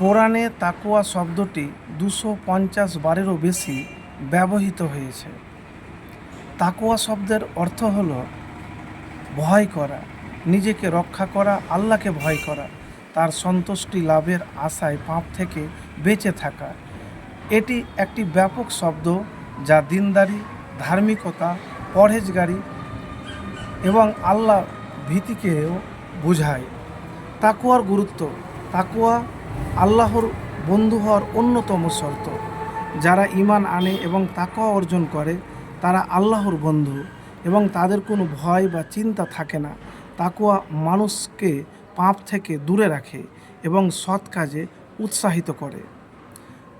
কোরআনে তাকুয়া শব্দটি দুশো পঞ্চাশ বারেরও বেশি ব্যবহৃত হয়েছে। তাকুয়া শব্দের অর্থ হল ভয় করা, নিজেকে রক্ষা করা, আল্লাহকে ভয় করা, তার সন্তুষ্টি লাভের আশায় পাপ থেকে বেঁচে থাকা। এটি একটি ব্যাপক শব্দ যা দিনদারি, ধার্মিকতা, পরহেজগারি এবং আল্লাহ ভীতিকেও বোঝায়। তাকুয়ার গুরুত্ব তাকুয়া আল্লাহর বন্ধু হওয়ার অন্যতম শর্ত। যারা ঈমান আনে এবং তাকুয়া অর্জন করে, তারা আল্লাহর বন্ধু এবং তাদের কোনো ভয় বা চিন্তা থাকে না। তাকুয়া মানুষকে পাপ থেকে দূরে রাখে এবং সৎ কাজে উৎসাহিত করে।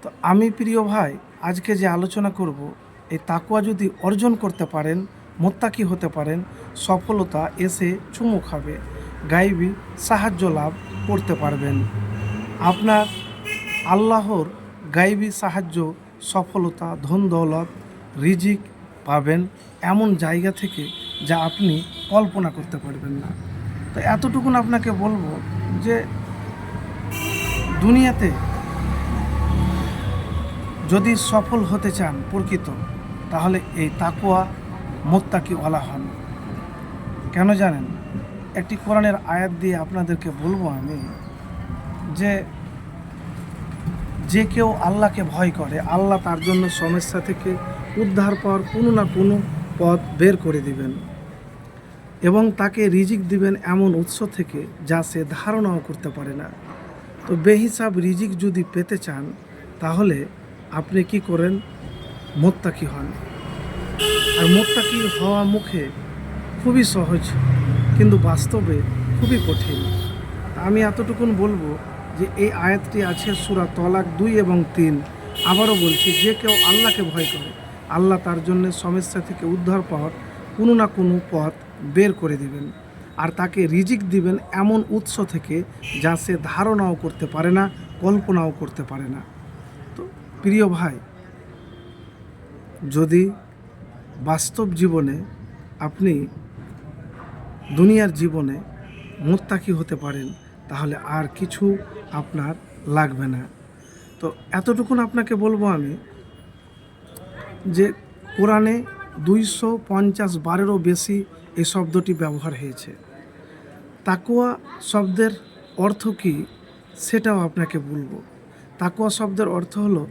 তো আমি প্রিয় ভাই, আজকে যে আলোচনা করব, এই তাকুয়া যদি অর্জন করতে পারেন, মোত্তাকি হতে পারেন, সফলতা এসে চুমু খাবে, গাইবি সাহায্য লাভ করতে পারবেন। আপনার আল্লাহর গাইবি সাহায্য, সফলতা, ধন দৌলত, রিজিক পাবেন এমন জায়গা থেকে যা আপনি কল্পনা করতে পারবেন না। তো এতটুকুন আপনাকে বলব যে দুনিয়াতে যদি সফল হতে চান প্রকৃত, তাহলে এই তাকুয়া মোত্তাকি ওয়ালা হন। কেন জানেন? একটি কোরআনের আয়াত দিয়ে আপনাদেরকে বলব আমি যে যে কেউ আল্লাহকে ভয় করে, আল্লাহ তার জন্য সমস্যা থেকে উদ্ধার পাওয়ার কোনো না কোনো পথ বের করে দিবেন এবং তাকে রিজিক দিবেন এমন উৎস থেকে যা সে ধারণাও করতে পারে না। তো বেহিসাব রিজিক যদি পেতে চান, তাহলে আপনি কি করেন? মোত্তাকি হন। আর মোত্তাকি হওয়া মুখে খুবই সহজ, কিন্তু বাস্তবে খুবই কঠিন। আমি এতটুকুন বলব যে এই আয়াতটি আছে সুরা তলাক দুই এবং তিন। আবারও বলছি, যে কেউ আল্লাহকে ভয় করে, আল্লাহ তার জন্য সমস্যা থেকে উদ্ধার পাওয়ার কোনো না কোনো পথ বের করে দিবেন আর তাকে রিজিক দিবেন এমন উৎস থেকে যা সে ধারণাও করতে পারে না, কল্পনাও করতে পারে না। তো প্রিয় ভাই, যদি বাস্তব জীবনে আপনি দুনিয়ার জীবনে মোত্তাকি হতে পারেন তাহলে আর কিছু আপনার লাগবে না। তো এতটুকুন আপনাকে বলব আমি যে কোরআনে দুইশো পঞ্চাশ বারেরও বেশি এই শব্দটি ব্যবহার হয়েছে। তাকুয়া শব্দের অর্থ কী সেটাও আপনাকে বলব। তাকুয়া শব্দের অর্থ হলো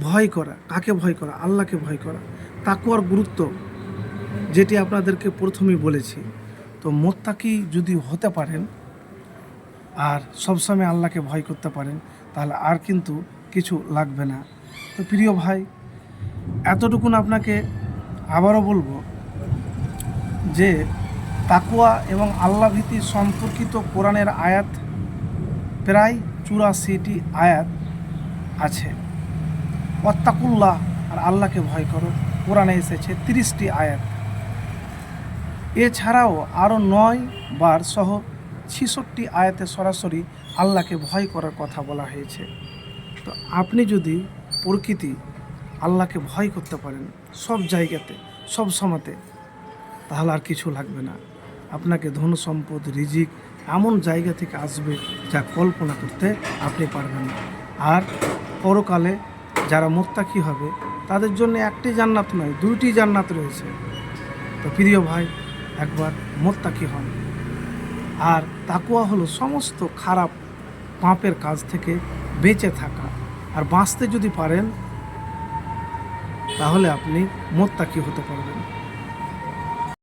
ভয় করা। কাকে ভয় করা? আল্লাহকে ভয় করা। তাকুয়ার গুরুত্ব যেটি আপনাদেরকে প্রথমেই বলেছি। তো মোত্তাকি যদি হতে পারেন আর সবসময় আল্লাহকে ভয় করতে পারেন, তাহলে আর কিন্তু কিছু লাগবে না। তো প্রিয় ভাই, এতটুকুন আপনাকে আবারও বলব যে তাকুয়া এবং আল্লাহ ভীতি সম্পর্কিত কোরআনের আয়াত প্রায় চুরাশিটি আয়াত আছে। ওয়াত্তাকুল্লাহ, আর আল্লাহকে ভয় করো, কোরআনে এসেছে তিরিশটি আয়াত। এছাড়াও আরও নয় বার সহ ছিষট্টি আয়াতে সরাসরি আল্লাহকে ভয় করার কথা বলা হয়েছে। তো আপনি যদি প্রকৃতি আল্লাহকে ভয় করতে পারেন সব জায়গাতে, সব সময়তে, তাহলে আর কিছু লাগবে না। আপনাকে ধন সম্পদ, রিজিক এমন জায়গা থেকে আসবে যা কল্পনা করতে আপনি পারবেন না। আর পরকালে যারা মোত্তাকি হবে, তাদের জন্য একটি জান্নাত নয়, দুইটি জান্নাত রয়েছে। তো প্রিয় ভাই, একবার মোত্তাকি হন। আর তাকুয়া হলো সমস্ত খারাপ পাপের কাজ থেকে বেঁচে থাকা। আর বাঁচতে যদি পারেন, তাহলে আপনি মোত্তাকি হতে পারবেন।